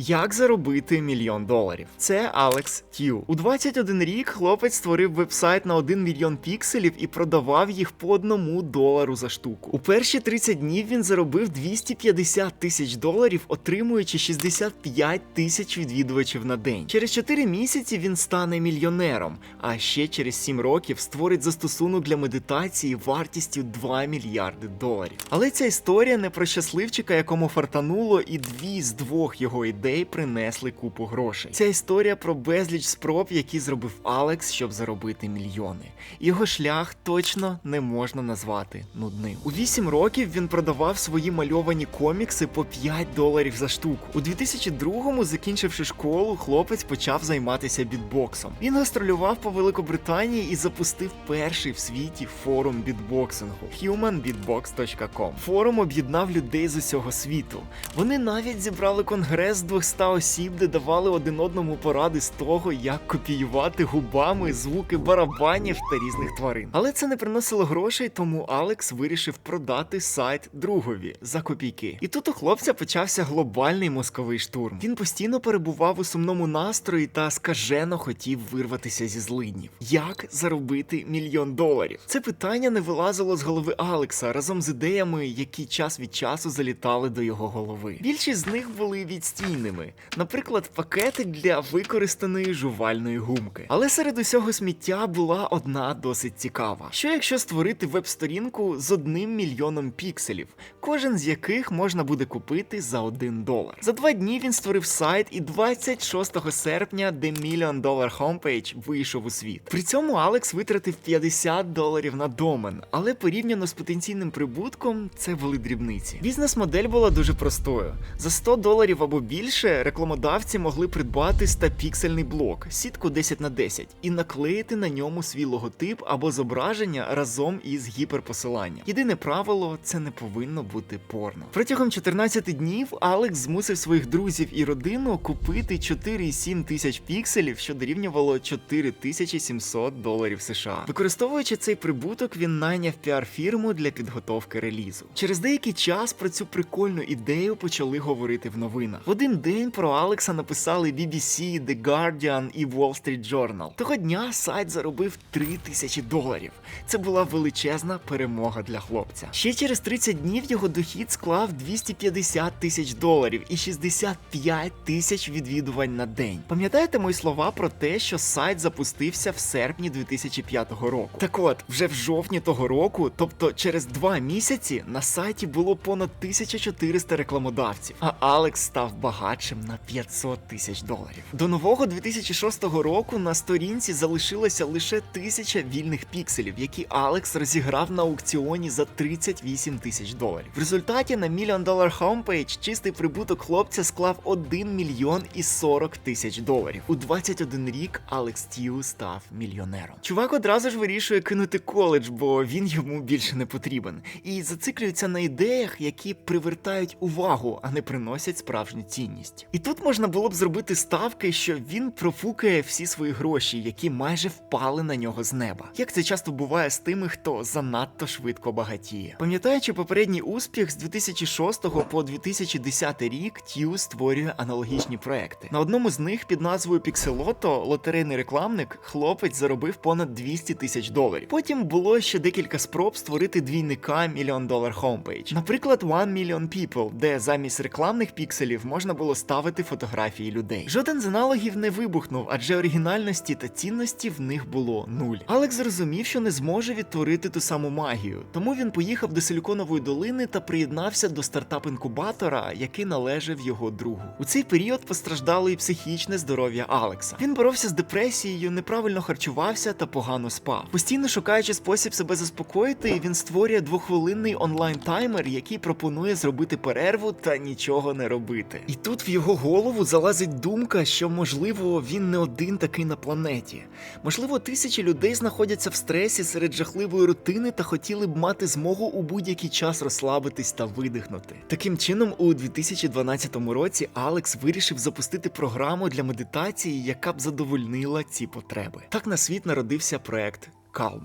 Як заробити мільйон доларів? Це Алекс Тю. У 21 рік хлопець створив вебсайт на 1 мільйон пікселів і продавав їх по одному долару за штуку. У перші 30 днів він заробив 250 тисяч доларів, отримуючи 65 тисяч відвідувачів на день. Через 4 місяці він стане мільйонером, а ще через 7 років створить застосунок для медитації вартістю 2 мільярди доларів. Але ця історія не про щасливчика, якому фартануло, і дві з двох його ідей принесли купу грошей. Ця історія про безліч спроб, які зробив Алекс, щоб заробити мільйони. Його шлях точно не можна назвати нудним. У 8 років він продавав свої мальовані комікси по 5 доларів за штуку. У 2002-му, закінчивши школу, хлопець почав займатися бітбоксом. Він гастролював по Великобританії і запустив перший в світі форум бітбоксингу humanbeatbox.com. Форум об'єднав людей з усього світу. Вони навіть зібрали конгрес 200 осіб, де давали один одному поради з того, як копіювати губами звуки барабанів та різних тварин. Але це не приносило грошей, тому Алекс вирішив продати сайт другові за копійки. І тут у хлопця почався глобальний мозковий штурм. Він постійно перебував у сумному настрої та скажено хотів вирватися зі злиднів. Як заробити мільйон доларів? Це питання не вилазило з голови Алекса разом з ідеями, які час від часу залітали до його голови. Більшість з них були відстійними, наприклад, пакети для використаної жувальної гумки. Але серед усього сміття була одна досить цікава. Що якщо створити веб-сторінку з одним мільйоном пікселів, кожен з яких можна буде купити за один долар? За два дні він створив сайт, і 26 серпня The Million Dollar Homepage вийшов у світ. При цьому Алекс витратив 50 доларів на домен, але порівняно з потенційним прибутком це були дрібниці. Бізнес-модель була дуже простою. За 100 доларів або більше рекламодавці могли придбати 100-піксельний блок, сітку 10 на 10 і наклеїти на ньому свій логотип або зображення разом із гіперпосиланням. Єдине правило це не повинно бути порно. Протягом 14 днів Алекс змусив своїх друзів і родину купити 4,7 тисяч пікселів, що дорівнювало 4700 доларів США. Використовуючи цей прибуток, він найняв піар-фірму для підготовки релізу. Через деякий час про цю прикольну ідею почали говорити в новинах. В один день про Алекса написали BBC, The Guardian і Wall Street Journal. Того дня сайт заробив 3 тисячі доларів. Це була величезна перемога для хлопця. Ще через 30 днів його дохід склав 250 тисяч доларів і 65 тисяч відвідувань на день. Пам'ятаєте мої слова про те, що сайт запустився в серпні 2005 року? Так от, вже в жовтні того року, тобто через два місяці, на сайті було понад 1400 рекламодавців, а Алекс став багатшим на 500 тисяч доларів. До нового 2006 року на сторінці залишилося лише тисяча вільних пікселів, які Алекс розіграв на аукціоні за 38 тисяч доларів. В результаті на Million Dollar Homepage чистий прибуток хлопця склав 1 мільйон і 40 тисяч доларів. У 21 рік Алекс Тью став мільйонером. Чувак одразу ж вирішує кинути коледж, бо він йому більше не потрібен, і зациклюється на ідеях, які привертають увагу, а не приносять справжню цінність. І тут можна було б зробити ставки, що він профукає всі свої гроші, які майже впали на нього з неба. Як це часто буває з тими, хто занадто швидко багатіє. Пам'ятаючи попередній успіх з 2006 по 2010 рік, Тью створює аналогічні проекти. На одному з них під назвою Pixelotto лотерейний рекламник хлопець заробив понад 200 тисяч доларів. Потім було ще декілька спроб створити двійника Million Dollar Homepage. Наприклад, One Million People, де замість рекламних пікселів можна було ставити фотографії людей. Жоден з аналогів не вибухнув, адже оригінальності та цінності в них було нуль. Алекс зрозумів, що не зможе відтворити ту саму магію, тому він поїхав до Силіконової долини та приєднався до стартап-інкубатора, який належав його другу. У цей період постраждало і психічне здоров'я Алекса. Він боровся з депресією, неправильно харчувався та погано спав. Постійно шукаючи спосіб себе заспокоїти, він створює двохвилинний онлайн-таймер, який пропонує зробити перерву та нічого не робити. І тут в його голову залазить думка, що можливо він не один такий на планеті. Можливо, тисячі людей знаходяться в стресі серед жахливої рутини та хотіли б мати змогу у будь-який час розслабитись та видихнути. Таким чином, у 2012 році Алекс вирішив запустити програму для медитації, яка б задовольнила ці потреби. Так на світ народився проект Calm.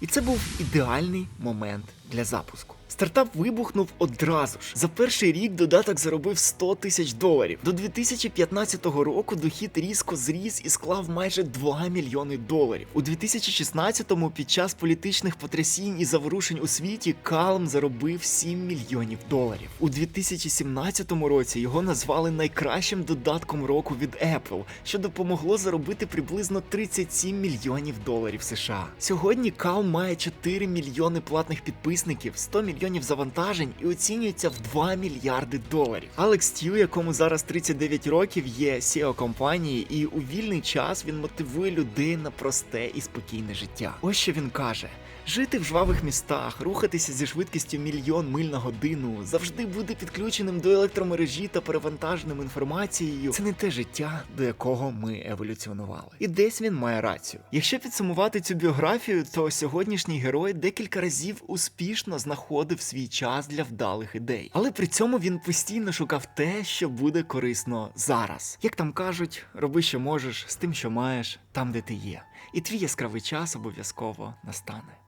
І це був ідеальний момент для запуску. Стартап вибухнув одразу ж. За перший рік додаток заробив 100 тисяч доларів. До 2015 року дохід різко зріс і склав майже 2 мільйони доларів. У 2016-му під час політичних потрясінь і заворушень у світі Calm заробив 7 мільйонів доларів. У 2017 році його назвали найкращим додатком року від Apple, що допомогло заробити приблизно 37 мільйонів доларів США. Сьогодні Calm має 4 мільйони платних підписників, 100 мільйонів завантажень і оцінюється в 2 мільярди доларів. Алекс Тю, якому зараз 39 років, є CEO компанії, і у вільний час він мотивує людей на просте і спокійне життя. Ось що він каже: жити в жвавих містах, рухатися зі швидкістю мільйон миль на годину, завжди бути підключеним до електромережі та перевантаженим інформацією. Це не те життя, до якого ми еволюціонували. І десь він має рацію. Якщо підсумувати цю біографію, то сьогоднішній герой декілька разів успішно знаходив свій час для вдалих ідей. Але при цьому він постійно шукав те, що буде корисно зараз. Як там кажуть, роби, що можеш з тим, що маєш, там, де ти є. І твій яскравий час обов'язково настане.